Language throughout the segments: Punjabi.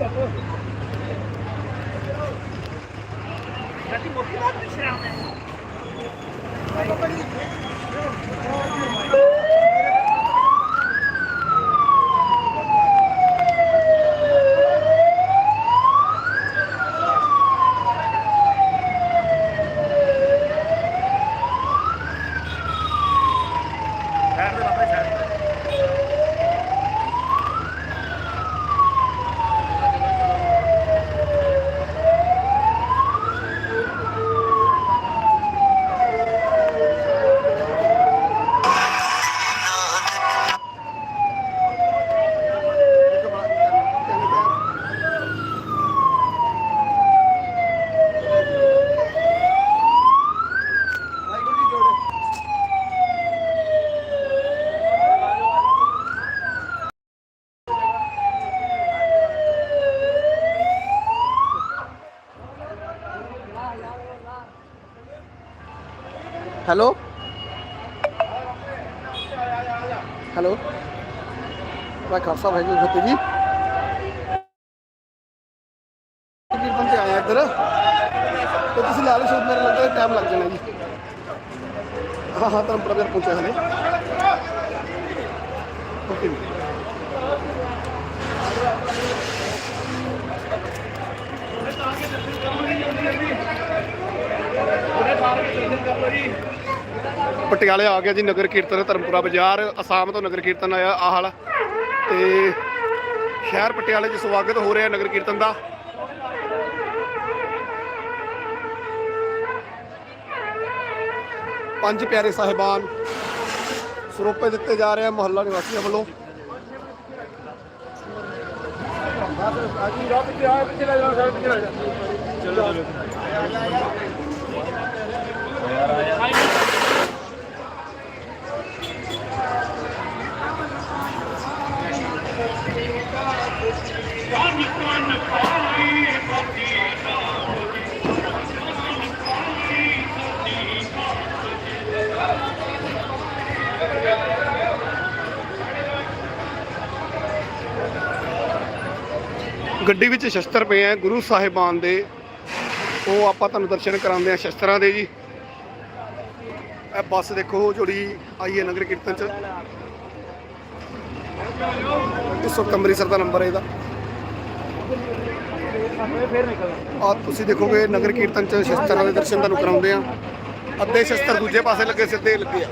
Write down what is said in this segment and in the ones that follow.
Dat die moet je wat beschrammen. Hello hello ਮੈਂ ਖਾਲਸਾ ਭਾਈ ਜੀ ਕੀ ਫਤਿਹ ਜੀ ਕੀਰਤਨ ਤੇ ਆਏ ਇੱਧਰ ਤੇ ਤੁਸੀਂ ਲਾ ਲਓ ਸ਼ੋਅ ਮੇਰੇ ਲੱਗਦਾ ਟਾਈਮ ਲੱਗ ਜਾਣਾ ਜੀ ਹਾਂ ਹਾਂ ਤੁਹਾਨੂੰ ਪ੍ਰਦਰ ਪਹੁੰਚਿਆ ਹਲੇ ਓਕੇ ਜੀ ਪਟਿਆਲੇ ਆ ਗਿਆ ਜੀ ਨਗਰ ਕੀਰਤਨ ਧਰਮਪੁਰਾ ਬਾਜ਼ਾਰ, ਅਸਾਮ ਤੋਂ ਨਗਰ ਕੀਰਤਨ ਆਇਆ ਆਹ ਹਾਲ ਤੇ ਸ਼ਹਿਰ ਪਟਿਆਲੇ 'ਚ ਸਵਾਗਤ ਹੋ ਰਿਹਾ ਨਗਰ ਕੀਰਤਨ ਦਾ। ਪੰਜ ਪਿਆਰੇ ਸਾਹਿਬਾਨ, ਸਰੋਪੇ ਦਿੱਤੇ ਜਾ ਰਹੇ ਆ ਮੁਹੱਲਾ ਨਿਵਾਸੀਆਂ ਵੱਲੋਂ। ਗੱਡੀ ਵਿੱਚ ਸ਼ਸਤਰ ਪਏ ਆ, ਗੁਰੂ ਸਾਹਿਬਾਨ ਦੇ। ਉਹ ਆਪਾਂ ਤੁਹਾਨੂੰ ਦਰਸ਼ਨ ਕਰਾਉਂਦੇ ਆ ਸ਼ਸਤਰਾਂ ਦੇ ਜੀ। ਇਹ ਬੱਸ ਦੇਖੋ ਜੋੜੀ ਆਈ ਹੈ ਨਗਰ ਕੀਰਤਨ ਚ। ਇਸ 100 ਅੰਮ੍ਰਿਤਸਰ ਦਾ ਨੰਬਰ ਇਹਦਾ। ਆ ਤੁਸੀਂ ਦੇਖੋਗੇ, ਨਗਰ ਕੀਰਤਨ ਚ ਸ਼ਸਤਰਾਂ ਦੇ ਦਰਸ਼ਨ ਤੁਹਾਨੂੰ ਕਰਾਉਂਦੇ ਆ। ਅੱਧੇ ਸ਼ਸਤਰ ਦੂਜੇ ਪਾਸੇ ਲੱਗੇ, ਸਿੱਧੇ ਲੱਗੇ ਆ।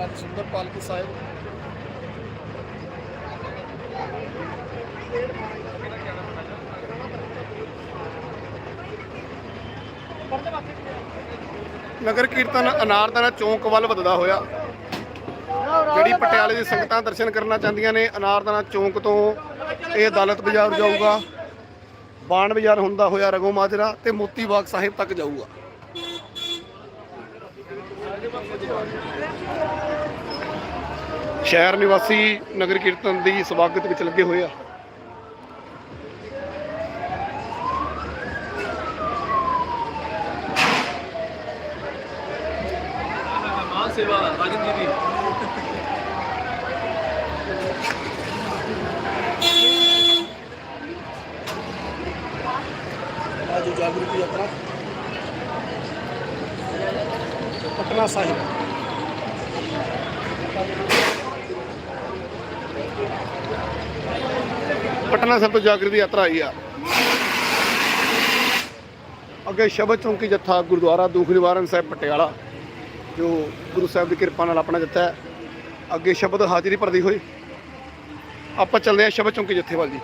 12 ਦਸੰਬਰ ਪਾਲਕੀ ਸਾਹਿਬ। ਨਗਰ ਕੀਰਤਨ ਅਨਾਰਦਾਨਾ ਚੌਂਕ ਵੱਲ ਵਧਦਾ ਹੋਇਆ। ਜਿਹੜੀ ਪਟਿਆਲੇ ਦੀ ਸੰਗਤਾਂ ਦਰਸ਼ਨ ਕਰਨਾ ਚਾਹੁੰਦੀਆਂ ਨੇ, ਅਨਾਰਦਾਨਾ ਚੌਂਕ ਤੋਂ ਇਹ ਅਦਾਲਤ ਬਾਜ਼ਾਰ ਜਾਊਗਾ। ਬਾਣ ਬਾਜ਼ਾਰ ਹੁੰਦਾ ਹੋਇਆ ਰਗੋ ਮਾਜਰਾ ਤੇ ਮੋਤੀ ਬਾਗ ਸਾਹਿਬ ਤੱਕ ਜਾਊਗਾ। ਸ਼ਹਿਰ ਨਿਵਾਸੀ ਨਗਰ ਕੀਰਤਨ ਦੀ ਸਵਾਗਤ ਵਿੱਚ ਲੱਗੇ ਹੋਏ ਆ ਸੇਵਾ ਰਾਜਨ ਜੀ ਦੀ आज जागृति यात्रा ਪਟਨਾ ਸਾਹਿਬ। ਪਟਨਾ ਸਾਹਿਬ ਤੋਂ ਜਾਗਰਤੀ ਯਾਤਰਾ ਆਈ ਆ। ਅੱਗੇ ਸ਼ਬਦ ਚੌਂਕੀ ਜੱਥਾ ਗੁਰਦੁਆਰਾ ਦੂਖਨਿਵਾਰਨ ਸਾਹਿਬ ਪਟਿਆਲਾ, ਜੋ ਗੁਰੂ ਸਾਹਿਬ ਦੀ ਕਿਰਪਾ ਨਾਲ ਆਪਣਾ ਜੱਥਾ ਅੱਗੇ ਸ਼ਬਦ ਹਾਜ਼ਰੀ ਭਰਦੀ ਹੋਈ। ਆਪਾਂ ਚੱਲਦੇ ਆ ਸ਼ਬਦ ਚੌਂਕੀ ਜੱਥੇ ਵੱਲ ਜੀ।